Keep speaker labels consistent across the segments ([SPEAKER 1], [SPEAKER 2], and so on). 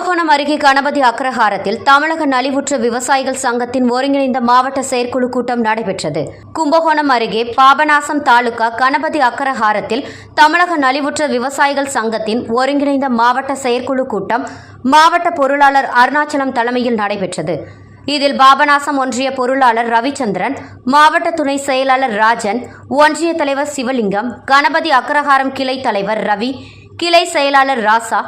[SPEAKER 1] கும்பகோணம் அருகே கணபதி அக்ரஹாரத்தில் தமிழக நலிவுற்ற விவசாயிகள் சங்கத்தின் ஒருங்கிணைந்த மாவட்ட செயற்குழு கூட்டம் நடைபெற்றது. கும்பகோணம் அருகே பாபநாசம் தாலுகா கணபதி அக்ரஹாரத்தில் தமிழக நலிவுற்ற விவசாயிகள் சங்கத்தின் ஒருங்கிணைந்த மாவட்ட செயற்குழு கூட்டம் மாவட்ட பொருளாளர் அருணாச்சலம் தலைமையில் நடைபெற்றது. இதில் பாபநாசம் ஒன்றிய பொருளாளர் ரவிச்சந்திரன் மாவட்ட துணை செயலாளர் ராஜன் ஒன்றிய தலைவர் சிவலிங்கம் கணபதி அக்ரஹாரம் கிளை தலைவர் ரவி கிளை செயலாளர் ராசா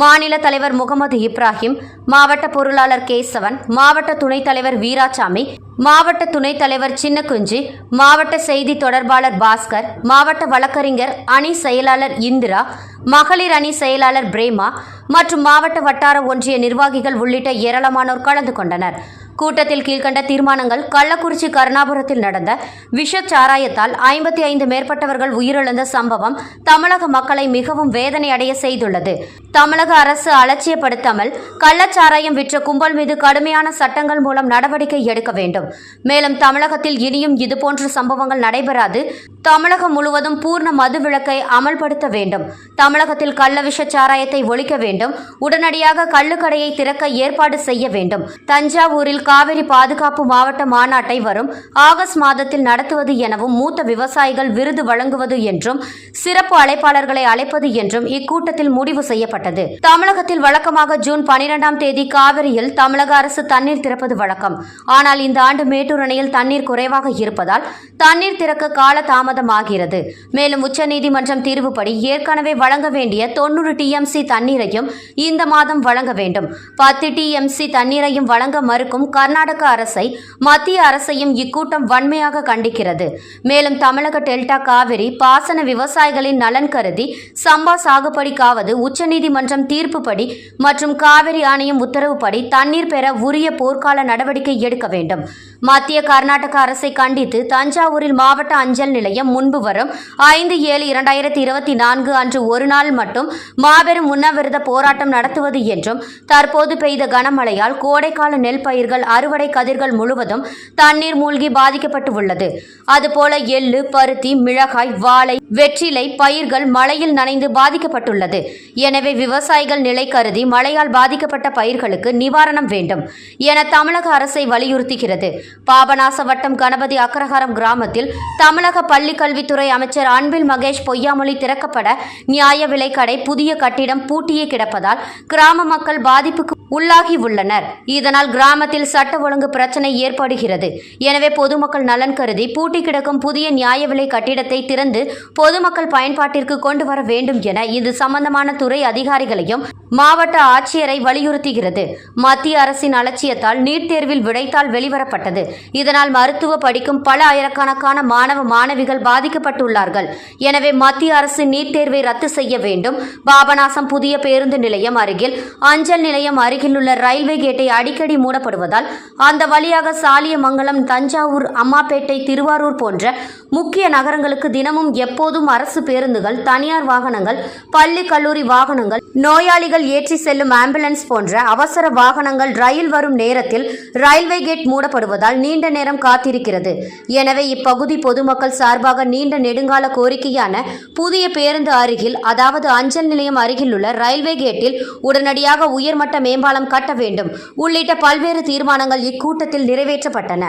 [SPEAKER 1] மாநில தலைவர் முகமது இப்ராஹிம் மாவட்ட பொருளாளர் கேசவன் மாவட்ட துணைத் தலைவர் வீராசாமி மாவட்ட துணைத் தலைவர் சின்னக்குஞ்சி மாவட்ட செய்தி தொடர்பாளர் பாஸ்கர் மாவட்ட வழக்கறிஞர் அணி செயலாளர் இந்திரா மகளிர் அணி செயலாளர் பிரேமா மற்றும் மாவட்ட வட்டார ஒன்றிய நிர்வாகிகள் உள்ளிட்ட ஏராளமானோர் கலந்து கொண்டனர். கூட்டத்தில் கீழ்கண்ட தீர்மானங்கள் கள்ளக்குறிச்சி கருணாபுரத்தில் நடந்த விஷ சாராயத்தால் ஐம்பத்தி ஐந்து மேற்பட்டவர்கள் உயிரிழந்த சம்பவம் தமிழக மக்களை மிகவும் வேதனை அடைய செய்துள்ளது. தமிழக அரசு அலட்சியப்படுத்தாமல் கள்ளச்சாராயம் விற்ற கும்பல் மீது கடுமையான சட்டங்கள் மூலம் நடவடிக்கை எடுக்க வேண்டும். மேலும் தமிழகத்தில் இனியும் இதுபோன்ற சம்பவங்கள் நடைபெறாது. தமிழகம் முழுவதும் பூர்ண மது விளக்கை அமல்படுத்த வேண்டும். தமிழகத்தில் கள்ள விஷ சாராயத்தை ஒழிக்க வேண்டும். உடனடியாக கள்ளுக்கடையை திறக்க ஏற்பாடு செய்ய வேண்டும். தஞ்சாவூரில் காவிரி பாதுகாப்பு மாவட்ட மாநாட்டை வரும் ஆகஸ்ட் மாதத்தில் நடத்துவது எனவும் மூத்த விவசாயிகள் விருது வழங்குவது என்றும் சிறப்பு அழைப்பாளர்களை அழைப்பது என்றும் இக்கூட்டத்தில் முடிவு செய்யப்பட்டது. தமிழகத்தில் வழக்கமாக ஜூன் பனிரெண்டாம் தேதி காவிரியில் தமிழக அரசு தண்ணீர் திறப்பது வழக்கம். ஆனால் இந்த ஆண்டு மேட்டூர் அணையில் தண்ணீர் குறைவாக இருப்பதால் தண்ணீர் திறக்க கால தாமதமாகிறது மேலும் உச்சநீதிமன்றம் தீர்வுப்படி ஏற்கனவே வழங்க வேண்டிய தொண்ணூறு டிஎம்சி தண்ணீரையும் இந்த மாதம் வழங்க வேண்டும். பத்து டிஎம்சி தண்ணீரையும் வழங்க மறுக்கும் கர்நாடக அரசை மத்திய அரசையும் இக்கூட்டம் வன்மையாக கண்டிக்கிறது. மேலும் தமிழக டெல்டா காவிரி பாசன விவசாயிகளின் நலன் கருதி சம்பா சாகுபடிக்காவது உச்சநீதிமன்றம் தீர்ப்புப்படி மற்றும் காவிரி ஆணையம் உத்தரவுப்படி தண்ணீர் பெற உரிய போர்க்கால நடவடிக்கை எடுக்க வேண்டும். மத்திய கர்நாடக அரசை கண்டித்து தஞ்சாவூரில் மாவட்ட அஞ்சல் நிலையம் முன்பு வரும் ஐந்து ஏழு இரண்டாயிரத்தி இருபத்தி நான்கு அன்று ஒரு நாள் மட்டும் மாபெரும் உண்ணாவிரத போராட்டம் நடத்துவது என்றும் தற்போது பெய்த கனமழையால் கோடைக்கால நெல் பயிர்கள் அறுவடை கதிர்கள் முழுவதும் தண்ணீர் மூழ்கி பாதிக்கப்பட்டு உள்ளது அதுபோல எள்ளு பருத்தி மிளகாய் வாழை வெற்றிலை பயிர்கள் மழையில் நனைந்து பாதிக்கப்பட்டுள்ளது. எனவே விவசாயிகள் நிலை கருதி மழையால் பாதிக்கப்பட்ட பயிர்களுக்கு நிவாரணம் வேண்டும் என தமிழக அரசை வலியுறுத்துகிறது. பாபநாச வட்டம் கணபதி அக்ரஹாரம் கிராமத்தில் தமிழக பள்ளிக்கல்வித்துறை அமைச்சர் அன்பில் மகேஷ் பொய்யாமொழி திறக்கப்பட நியாய விலைக்கடை புதிய கட்டிடம் பூட்டியே கிடப்பதால் கிராம மக்கள் பாதிப்புக்கு உள்ளாகி உள்ளனர். இதனால் கிராமத்தில் சட்ட ஒழுங்கு பிரச்சனை ஏற்படுகிறது. எனவே பொதுமக்கள் நலன் கருதி பூட்டி கிடக்கும் புதிய நியாய விலை கட்டிடத்தை திறந்து பொதுமக்கள் பயன்பாட்டிற்கு கொண்டு வர வேண்டும் என இது சம்பந்தமான துறை அதிகாரிகளையும் மாவட்ட ஆட்சியரை வலியுறுத்துகிறது. மத்திய அரசின் அலட்சியத்தால் நீட் தேர்வில் விடைத்தால் வெளிவரப்பட்டது. இதனால் மருத்துவ படிக்கும் பல ஆயிரக்கணக்கான மாணவ மாணவிகள் பாதிக்கப்பட்டுள்ளார்கள். எனவே மத்திய அரசு நீட் தேர்வை ரத்து செய்ய வேண்டும். பாபநாசம் புதிய பேருந்து நிலையம் அருகில் அஞ்சல் நிலையம் அருகிலுள்ள ரயில்வே கேட்டை அடிக்கடி மூடப்படுவதால் அந்த வழியாக சாலியமங்கலம் தஞ்சாவூர் அம்மாப்பேட்டை திருவாரூர் போன்ற முக்கிய நகரங்களுக்கு தினமும் எப்போதும் அரசு பேருந்துகள் தனியார் வாகனங்கள் பள்ளி கல்லூரி வாகனங்கள் நோயாளிகள் ஏற்றி செல்லும் ஆம்புலன்ஸ் போன்ற அவசர வாகனங்கள் ரயில் வரும் நேரத்தில் ரயில்வே கேட் மூடப்படுவதால் நீண்ட நேரம் காத்திருக்கிறது. எனவே இப்பகுதி பொதுமக்கள் சார்பாக நீண்ட நெடுங்கால கோரிக்கையான புதிய பேருந்து அருகில் அதாவது அஞ்சல் நிலையம் அருகில் உள்ள ரயில்வே கேட்டில் உடனடியாக உயர்மட்ட மேம்பாலம் கட்ட வேண்டும். உள்ளிட்ட பல்வேறு தீர்மானங்கள் இக்கூட்டத்தில் நிறைவேற்றப்பட்டன.